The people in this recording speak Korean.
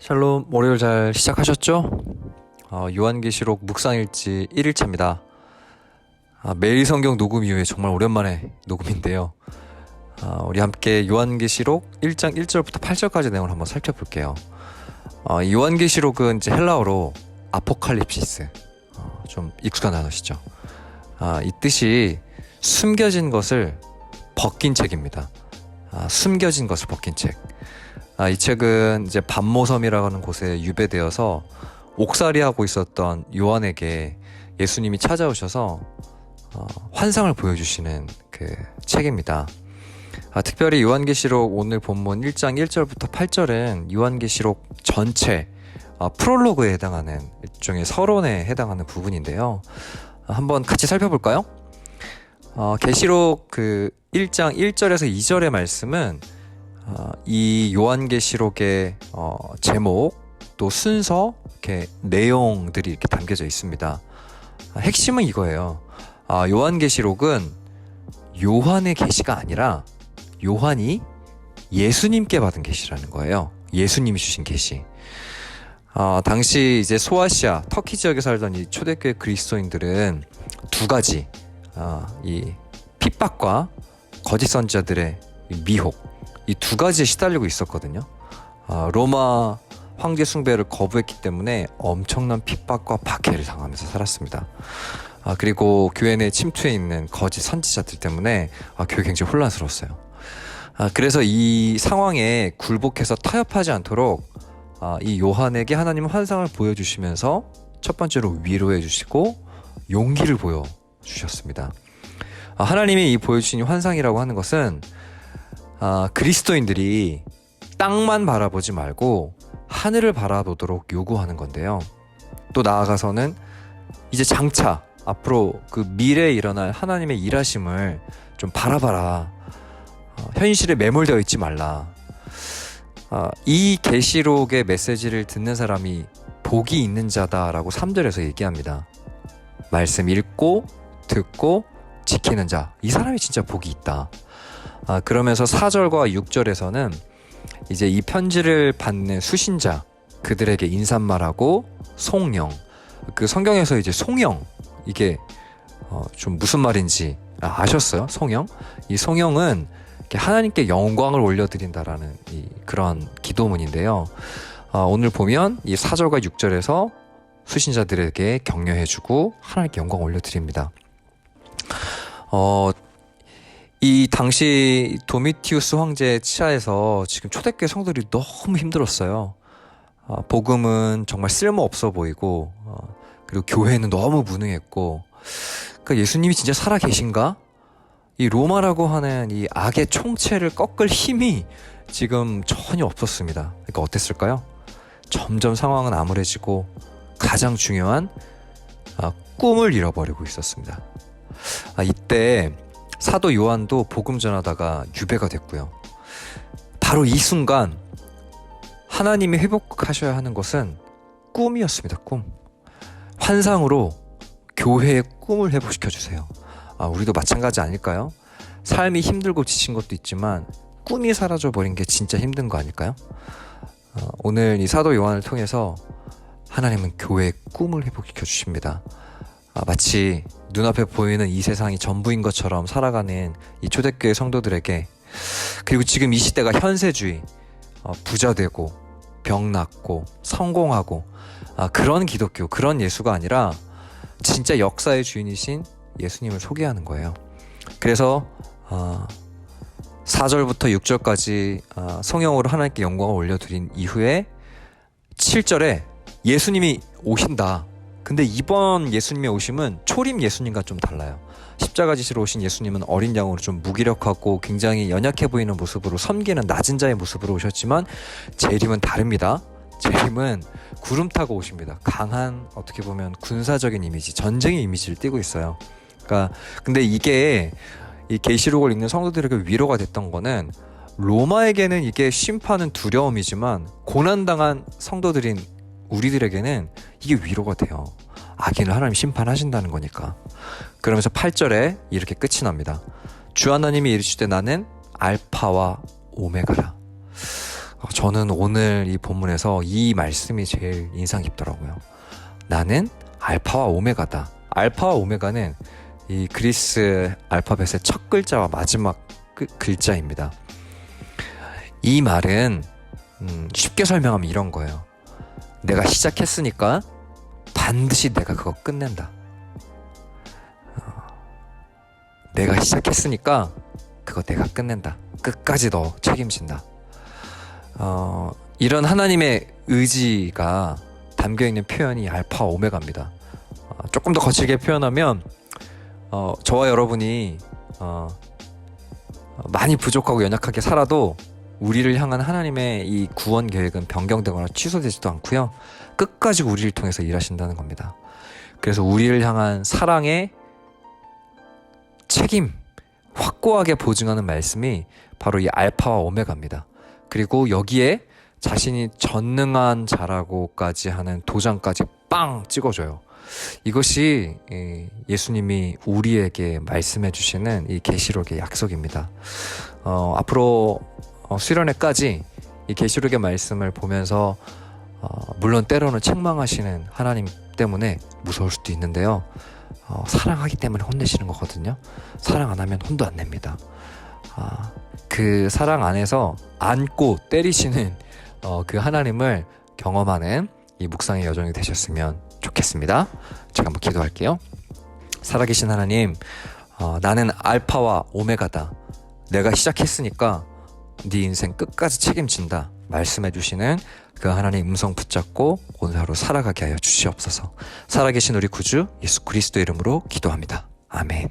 샬롬 월요일 잘 시작하셨죠? 어, 요한계시록 묵상일지 1일차입니다. 아, 매일 성경 녹음 이후에 정말 오랜만에 녹음인데요. 아, 우리 함께 요한계시록 1장 1절부터 8절까지 내용을 한번 살펴볼게요. 어, 이 요한계시록은 이제 헬라어로 아포칼립시스 어, 좀 익숙한 단어시죠. 아, 이 뜻이 숨겨진 것을 벗긴 책입니다. 아, 숨겨진 것을 벗긴 책. 아, 이 책은 이제 반모섬이라고 하는 곳에 유배되어서 옥살이 하고 있었던 요한에게 예수님이 찾아오셔서 어, 환상을 보여주시는 그 책입니다. 아, 특별히 요한계시록 오늘 본문 1장 1절부터 8절은 요한계시록 전체 어, 프롤로그에 해당하는 일종의 서론에 해당하는 부분인데요. 아, 한번 같이 살펴볼까요? 어, 계시록 그 1장 1절에서 2절의 말씀은 어, 이 요한계시록의 어, 제목 또 순서 이렇게 내용들이 이렇게 담겨져 있습니다. 아, 핵심은 이거예요. 아, 요한계시록은 요한의 계시가 아니라 요한이 예수님께 받은 계시라는 거예요. 예수님이 주신 계시. 아, 당시 이제 소아시아 터키 지역에 살던 이 초대교회 그리스도인들은 두 가지 아, 이 핍박과 거짓 선지자들의 미혹 이 두 가지에 시달리고 있었거든요. 아, 로마 황제 숭배를 거부했기 때문에 엄청난 핍박과 박해를 당하면서 살았습니다. 아, 그리고 교회 내 침투해 있는 거짓 선지자들 때문에 아, 교회 굉장히 혼란스러웠어요. 아, 그래서 이 상황에 굴복해서 타협하지 않도록 아, 이 요한에게 하나님은 환상을 보여주시면서 첫 번째로 위로해 주시고 용기를 보여 주셨습니다. 아, 하나님이 이 보여주신 환상이라고 하는 것은 아, 그리스도인들이 땅만 바라보지 말고 하늘을 바라보도록 요구하는 건데요. 또 나아가서는 이제 장차 앞으로 그 미래에 일어날 하나님의 일하심을 좀 바라봐라. 어, 현실에 매몰되어 있지 말라. 아, 이 계시록의 메시지를 듣는 사람이 복이 있는 자다라고 3절에서 얘기합니다. 말씀 읽고 듣고 지키는 자. 이 사람이 진짜 복이 있다. 아, 그러면서 4절과 6절에서는 이제 이 편지를 받는 수신자 그들에게 인사말하고 송영 그 성경에서 이제 송영 이게 어, 좀 무슨 말인지 아, 아셨어요? 송영? 이 송영은 하나님께 영광을 올려드린다라는 이 그런 기도문인데요. 아, 오늘 보면 이 4절과 6절에서 수신자들에게 격려해주고 하나님께 영광 올려드립니다. 어, 이 당시 도미티우스 황제 치하에서 지금 초대교회 성도들이 너무 힘들었어요. 어, 복음은 정말 쓸모 없어 보이고 어, 그리고 교회는 너무 무능했고 그러니까 예수님이 진짜 살아 계신가? 이 로마라고 하는 이 악의 총체를 꺾을 힘이 지금 전혀 없었습니다. 그러니까 어땠을까요? 점점 상황은 암울해지고 가장 중요한 아, 꿈을 잃어버리고 있었습니다. 아, 이때 사도 요한도 복음 전하다가 유배가 됐고요. 바로 이 순간 하나님이 회복하셔야 하는 것은 꿈이었습니다. 꿈. 환상으로 교회의 꿈을 회복시켜 주세요. 아, 우리도 마찬가지 아닐까요? 삶이 힘들고 지친 것도 있지만 꿈이 사라져 버린 게 진짜 힘든 거 아닐까요? 어, 오늘 이 사도 요한을 통해서 하나님은 교회의 꿈을 회복시켜 주십니다. 아, 마치 눈앞에 보이는 이 세상이 전부인 것처럼 살아가는 이 초대교회 성도들에게 그리고 지금 이 시대가 현세주의, 어, 부자 되고 병 낫고 성공하고 아, 그런 기독교, 그런 예수가 아니라 진짜 역사의 주인이신 예수님을 소개하는 거예요. 그래서 어, 4절부터 6절까지 어, 성령으로 하나님께 영광을 올려드린 이후에 7절에 예수님이 오신다. 근데 이번 예수님의 오심은 초림 예수님과 좀 달라요. 십자가 지시로 오신 예수님은 어린 양으로 좀 무기력하고 굉장히 연약해 보이는 모습으로 섬기는 낮은 자의 모습으로 오셨지만 재림은 다릅니다. 재림은 구름 타고 오십니다. 강한 어떻게 보면 군사적인 이미지, 전쟁의 이미지를 띠고 있어요. 그러니까 근데 이게 이 계시록을 읽는 성도들에게 위로가 됐던 거는 로마에게는 이게 심판은 두려움이지만 고난당한 성도들인 우리들에게는 이게 위로가 돼요. 악인을 하나님 심판하신다는 거니까. 그러면서 8절에 이렇게 끝이 납니다. 주 하나님이 이르시되 나는 알파와 오메가라. 어, 저는 오늘 이 본문에서 이 말씀이 제일 인상 깊더라고요. 나는 알파와 오메가다. 알파와 오메가는 이 그리스 알파벳의 첫 글자와 마지막 그 글자입니다. 이 말은 음, 쉽게 설명하면 이런 거예요. 내가 시작했으니까 반드시 내가 그거 끝낸다. 어, 내가 시작했으니까 그거 내가 끝낸다. 끝까지 너 책임진다. 어, 이런 하나님의 의지가 담겨 있는 표현이 알파 오메가입니다. 어, 조금 더 거칠게 표현하면 어, 저와 여러분이 어, 어, 많이 부족하고 연약하게 살아도 우리를 향한 하나님의 이 구원 계획은 변경되거나 취소되지도 않고요. 끝까지 우리를 통해서 일하신다는 겁니다. 그래서 우리를 향한 사랑의 책임 확고하게 보증하는 말씀이 바로 이 알파와 오메가입니다. 그리고 여기에 자신이 전능한 자라고까지 하는 도장까지 빵 찍어줘요. 이것이 이 예수님이 우리에게 말씀해 주시는 이 계시록의 약속입니다. 어, 앞으로 어, 수련회까지 이 계시록의 말씀을 보면서 어, 물론 때로는 책망하시는 하나님 때문에 무서울 수도 있는데요. 어, 사랑하기 때문에 혼내시는 거거든요. 사랑 안 하면 혼도 안 냅니다. 아, 그 사랑 안에서 안고 때리시는 어, 그 하나님을 경험하는 이 묵상의 여정이 되셨으면 좋겠습니다. 제가 한번 기도할게요. 살아계신 하나님, 어, 나는 알파와 오메가다. 내가 시작했으니까 네 인생 끝까지 책임진다. 말씀해 주시는 그 하나님 음성 붙잡고 오늘 하루 살아가게 하여 주시옵소서. 살아계신 우리 구주 예수 그리스도 이름으로 기도합니다. 아멘.